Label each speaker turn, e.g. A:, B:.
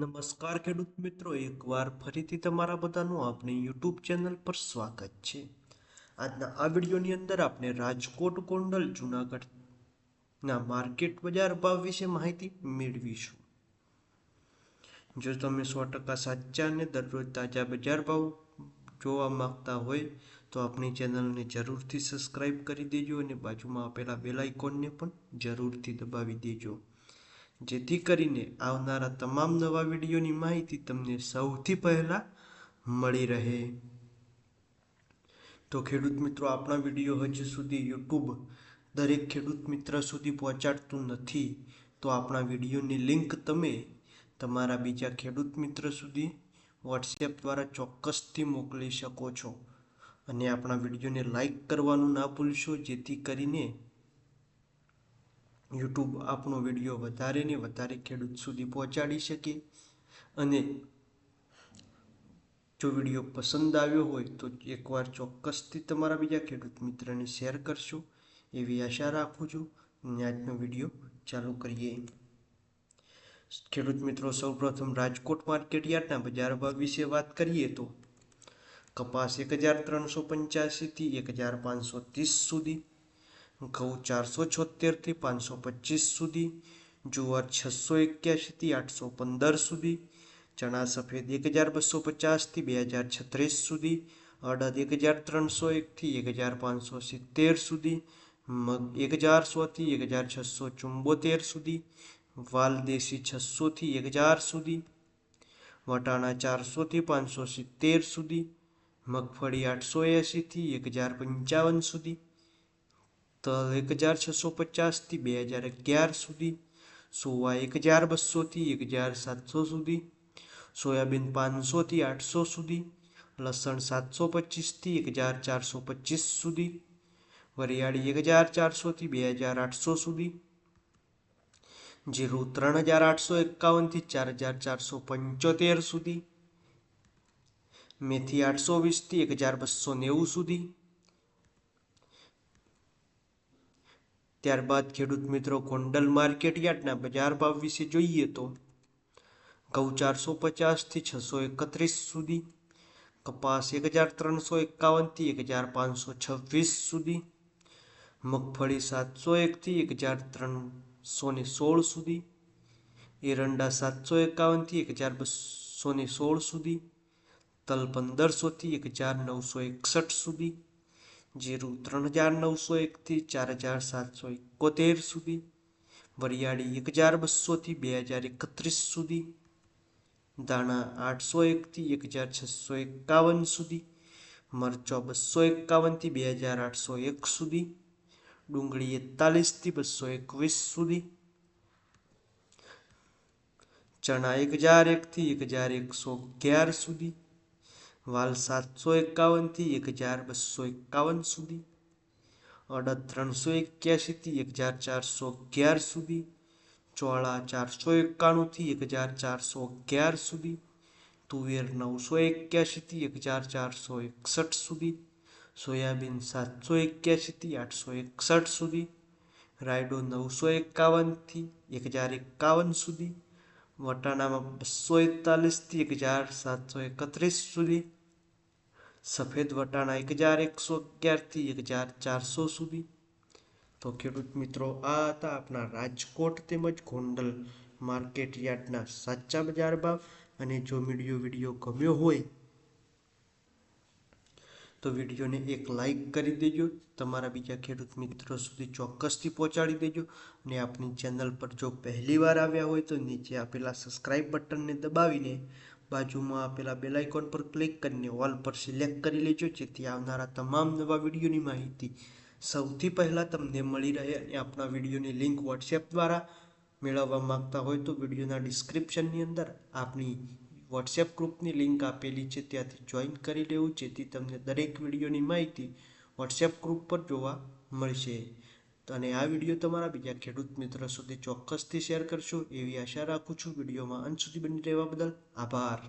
A: નમસ્કાર ખેડૂત મિત્રો, એકવાર ફરીથી તમારા બધાનું આપણી યુટ્યુબ ચેનલ પર સ્વાગત છે. આજના આ વિડીયોની અંદર આપણે રાજકોટ ગોંડલ જુનાગઢના માર્કેટ બજાર ભાવ વિશે માહિતી મેળવીશું. જો તમે સો ટકા સાચા અને દરરોજ તાજા બજાર ભાવ જોવા માંગતા હોય, તો આપણી ચેનલને જરૂરથી સબસ્ક્રાઇબ કરી દેજો અને બાજુમાં આપેલા બેલ આઇકોનને પણ જરૂરથી દબાવી દેજો. જેથી કરીને આવનારા તમામ નવા વિડીયોની માહિતી તમને સૌથી પહેલા મળી રહે. તો ખેડૂત મિત્રો, આપણા વીડિયો હજુ સુધી યુટ્યુબ દરેક ખેડૂત મિત્ર સુધી પહોંચાડતું નથી, તો આપણા વિડીયોની લિંક તમે તમારા બીજા ખેડૂત મિત્ર સુધી વોટ્સએપ દ્વારા ચોક્કસથી મોકલી શકો છો. અને આપણા વિડીયોને લાઈક કરવાનું ના ભૂલશો, જેથી કરીને યુટ્યુબ આપણો વીડિયો વધારે ને વધારે ખેડૂત સુધી પહોંચાડી શકે. અને જો વીડિયો પસંદ આવ્યો હોય તો એકવાર ચોક્કસથી તમારા બીજા ખેડૂત મિત્રને શેર કરશો. એવી આશા રાખું છું. અને આજનો વીડિયો ચાલુ કરીએ. ખેડૂત મિત્રો, સૌપ્રથમ રાજકોટ માર્કેટ યાર્ડના બજાર ભાવ વિશે વાત કરીએ તો કપાસ એક હજાર ત્રણસો પંચ્યાસીથી એક હજાર પાંચસો ત્રીસ સુધી ઘઉં ચારસો છોતેરથી પાંચસો પચીસ સુધી, જુવાર છસો એક્યાસીથી આઠસો પંદર સુધી, ચણા સફેદ એક હજાર બસો પચાસથી બે હજાર છત્રીસ સુધી, અડદ એક હજાર ત્રણસો એકથી એક હજાર પાંચસો સિત્તેર સુધી, મગ એક હજાર સોથી એક હજાર છસો ચુંબોતેર સુધી વાલદેશી છસોથી એક હજાર સુધી, વટાણા ચારસોથી પાંચસો સિત્તેર સુધી, મગફળી આઠસો એંશીથી એક હજાર પંચાવન સુધી તલ એક હજાર છસો પચાસથી બે હજાર અગિયાર સુધી, સોવા એક હજાર બસોથી એક હજાર સાતસો સુધી, સોયાબીન પાંચસોથી આઠસો સુધી, લસણ સાતસો પચીસથી એક હજાર ચારસો પચીસ સુધી, વરિયાળી એક હજાર ચારસોથી બે હજાર આઠસો સુધી, જીરું ત્રણ હજાર આઠસો એકાવનથી ચાર હજાર ચારસો પંચોતેર સુધી, મેથી આઠસો વીસથી એક હજાર બસો નેવું સુધી ત્યારબાદ ખેડૂત મિત્રો ગોંડલ માર્કેટ યાર્ડના બજાર ભાવ વિશે જોઈએ તો ઘઉં ચારસો પચાસથી છસો એકત્રીસ સુધી, કપાસ એક હજાર ત્રણસો એકાવનથી એક હજાર પાંચસો છવ્વીસ સુધી, મગફળી સાતસો એકથી એક હજાર ત્રણસો ને સોળ સુધી, એરંડા સાતસો એકાવનથી એક હજાર બસો ને સોળ સુધી, તલ પંદરસોથી એક હજાર નવસો એકસઠ સુધી જીરું ત્રણ હજાર નવસો એકથી ચાર હજાર સાતસો એકોતેર સુધી, વરિયાળી એક હજાર બસોથી બે હજાર એકત્રીસ સુધી, દાણા આઠસો એકથી એક હજાર છસો એકાવન સુધી, મરચો બસો એકાવનથી બે હજાર આઠસો એક સુધી, ડુંગળી એકતાલીસથી બસો એકવીસ સુધી, ચણા એક હજાર એકથી એક હજાર એકસો અગિયાર સુધી વાલ સાતસો એકાવનથી એક હજાર બસો એકાવન સુધી અડદ ત્રણસો એક્યાસીથી એક હજાર ચારસો અગિયાર સુધી, ચોળા ચારસો એકાણુંથી એક હજાર ચારસો અગિયાર સુધી, તુવેર નવસો એક્યાસીથી એક હજાર ચારસો એકસઠ સુધી, સોયાબીન સાતસો એક્યાસીથી આઠસો એકસઠ સુધી, રાયડો નવસો એકાવનથી એક હજાર એકાવન સુધી, વટાણામાં બસો એકતાલીસથી એક હજાર સાતસો એકત્રીસ સુધી સફેદ વટાણા એક હજાર એકસો અગિયારથી એક હજાર ચારસો સુધી. તો ખેડૂત મિત્રો, આ હતા આપણા રાજકોટ તેમજ ગોંડલ માર્કેટ યાર્ડના સાચા બજાર ભાવ અને જો વીડિયો વીડિયો ગમ્યો હોય તો વિડીયોને એક લાઈક કરી દેજો, તમારા બીજા ખેડૂત મિત્રો સુધી ચોક્કસથી પહોંચાડી દેજો અને આપણી ચેનલ પર જો પહેલીવાર આવ્યા હોય તો નીચે આપેલા સબસ્ક્રાઈબ બટનને દબાવીને બાજુમાં આપેલા બેલ આઇકોન પર ક્લિક કરીને ઓલ પર સિલેક્ટ કરી લેજો, જેથી આવનારા તમામ નવા વિડીયોની માહિતી સૌથી પહેલાં તમને મળી રહે અને આપણા વિડીયોની લિંક વોટ્સએપ દ્વારા મેળવવા માંગતા હોય તો વિડીયોના ડિસ્ક્રિપ્શનની અંદર આપણી વોટ્સએપ ગ્રુપની લિંક આપેલી છે, ત્યાંથી જોઈન કરી લેવું, જેથી તમને દરેક વિડીયોની માહિતી વોટ્સએપ ગ્રુપ પર જોવા મળશે. અને આ વીડિયો તમારા બીજા ખેડૂત મિત્રો સુધી ચોક્કસથી શેર કરશો એવી આશા રાખું છું વિડીયોમાં અંત સુધી બની રહેવા બદલ આભાર.